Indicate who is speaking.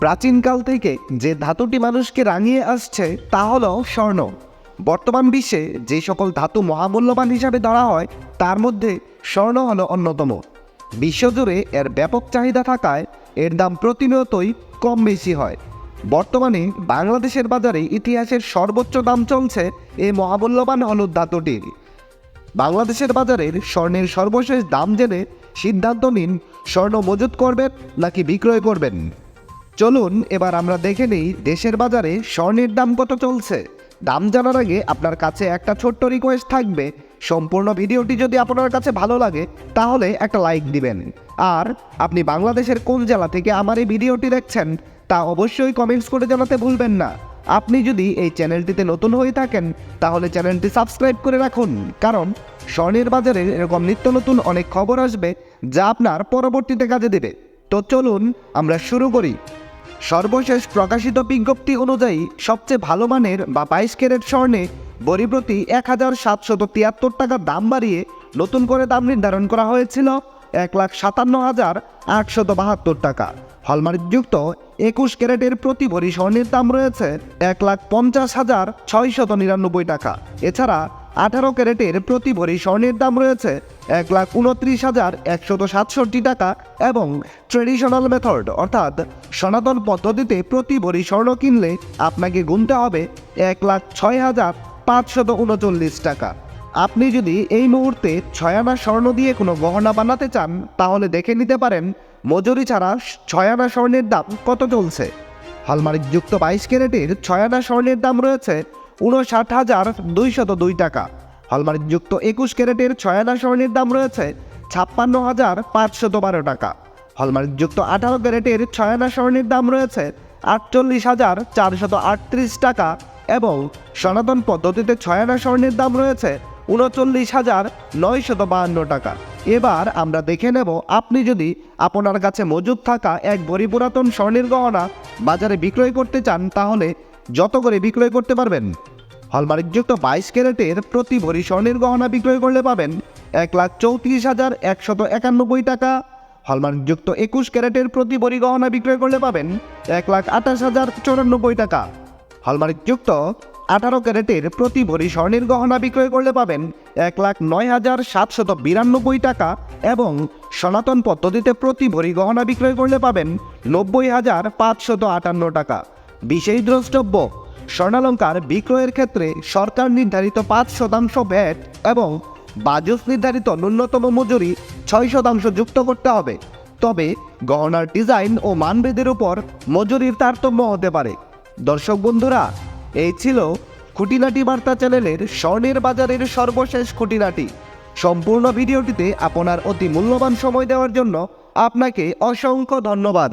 Speaker 1: প্রাচীনকাল থেকে যে ধাতুটি মানুষকে রাঙিয়ে আসছে, তা হলো স্বর্ণ। বর্তমান বিশ্বে যে সকল ধাতু মহামূল্যবান হিসাবে ধরা হয়, তার মধ্যে স্বর্ণ হলো অন্যতম। বিশ্বজুড়ে এর ব্যাপক চাহিদা থাকায় এর দাম প্রতিনিয়তই কম বেশি হয়। বর্তমানে বাংলাদেশের বাজারে ইতিহাসের সর্বোচ্চ দাম চলছে এই মহামূল্যবান হলুদ ধাতুটির। বাংলাদেশের বাজারের স্বর্ণের সর্বশেষ দাম জেনে সিদ্ধান্ত নিন, স্বর্ণ মজুত করবেন নাকি বিক্রয় করবেন। চলুন, এবার আমরা দেখে নিই দেশের বাজারে স্বর্ণের দাম কত চলছে। দাম জানার আগে আপনার কাছে একটা ছোট্ট রিকোয়েস্ট থাকবে। সম্পূর্ণ ভিডিওটি যদি আপনার কাছে ভালো লাগে, তাহলে একটা লাইক দিবেন। আর আপনি বাংলাদেশের কোন জেলা থেকে আমার এই ভিডিওটি দেখছেন, তা অবশ্যই কমেন্টস করে জানাতে ভুলবেন না। আপনি যদি এই চ্যানেলটিতে নতুন হয়ে থাকেন, তাহলে চ্যানেলটি সাবস্ক্রাইব করে রাখুন। কারণ স্বর্ণের বাজারে এরকম নিত্য নতুন অনেক খবর আসবে, যা আপনার পরবর্তীতে কাজে দেবে। তো চলুন আমরা শুরু করি। সর্বশেষ প্রকাশিত বিজ্ঞপ্তি অনুযায়ী সবচেয়ে ভালো মানের বা বাইশ ক্যারেট স্বর্ণে বড়ি প্রতি এক হাজার সাতশত তিয়াত্তর টাকা দাম বাড়িয়ে নতুন করে দাম নির্ধারণ করা হয়েছিল এক লাখ সাতান্ন হাজার আটশত বাহাত্তর টাকা। হলমার্কযুক্ত একুশ ক্যারেটের প্রতি ভরি স্বর্ণের দাম রয়েছে এক লাখ পঞ্চাশ হাজার ছয়শত নিরানব্বই টাকা। এছাড়া আঠারো ক্যারেটের প্রতি ভরি স্বর্ণের দাম রয়েছে এক লাখ উনত্রিশ হাজার একশত সাতষট্টি টাকা এবং ট্রেডিশনাল মেথড, অর্থাৎ সনাতন পদ্ধতিতে প্রতি ভরি স্বর্ণ কিনলে আপনাকে গুনতে হবে এক লাখ ছয় হাজার পাঁচশত উনচল্লিশ টাকা। আপনি যদি এই মুহূর্তে ছয়ানা স্বর্ণ দিয়ে কোনো গহনা বানাতে চান, তাহলে দেখে নিতে পারেন মজুরি ছাড়া ছয়ানা স্বর্ণের দাম কত চলছে। হলমার্কযুক্ত বাইশ ক্যারেটের ছয়ানা স্বর্ণের দাম রয়েছে উনষাট হাজার দুইশত দুই টাকা। হলমার্কযুক্ত একুশ ক্যারেটের ছয়ানা স্বর্ণের দাম রয়েছে ছাপ্পান্ন হাজার পাঁচশত বারো টাকা। হলমার্কযুক্ত আঠারো ক্যারেটের ছয়ানা স্বর্ণের দাম রয়েছে আটচল্লিশ হাজার চারশত আটত্রিশ টাকা এবং সনাতন পদ্ধতিতে ছয়ানা স্বর্ণের দাম রয়েছে উনচল্লিশ হাজার নয়শত বাহান্ন টাকা। এবার আমরা দেখে নেব, আপনি যদি আপনার কাছে মজুদ থাকা এক ভরি পুরাতন স্বর্ণের গহনা বাজারে বিক্রয় করতে চান, তাহলে যত করে বিক্রয় করতে পারবেন? হলমার্কযুক্ত বাইশ ক্যারেটের প্রতি ভরি স্বর্ণের গহনা বিক্রয় করলে পাবেন এক লাখ চৌত্রিশ হাজার একশত একানব্বই টাকা। হলমার্কযুক্ত একুশ ক্যারেটের প্রতি ভরি গহনা বিক্রয় করলে পাবেন এক লাখ আঠাশ হাজার চৌরানব্বই টাকা। হলমার্কযুক্ত আঠারো ক্যারেটের প্রতি ভরি স্বর্ণের গহনা বিক্রয় করলে পাবেন এক লাখ নয় হাজার সাতশত বিরানব্বই টাকা এবং সনাতন পদ্ধতিতে প্রতি ভরি গহনা বিক্রয় করলে পাবেন নব্বই হাজার পাঁচশত আটান্ন টাকা। বিশেষ দ্রষ্টব্য স্বর্ণালঙ্কার বিক্রয়ের ক্ষেত্রে সরকার নির্ধারিত পাঁচ শতাংশ ভ্যাট এবং বাজস নির্ধারিত ন্যূনতম মজুরি ছয় শতাংশ যুক্ত করতে হবে। তবে গহনার ডিজাইন ও মানভেদের উপর মজুরির তারতম্য হতে পারে। দর্শক বন্ধুরা, এই ছিল খুঁটিনাটি বার্তা চ্যানেলের স্বর্ণের বাজারের সর্বশেষ খুঁটিনাটি। সম্পূর্ণ ভিডিওটিতে আপনার অতি মূল্যবান সময় দেওয়ার জন্য আপনাকে অসংখ্য ধন্যবাদ।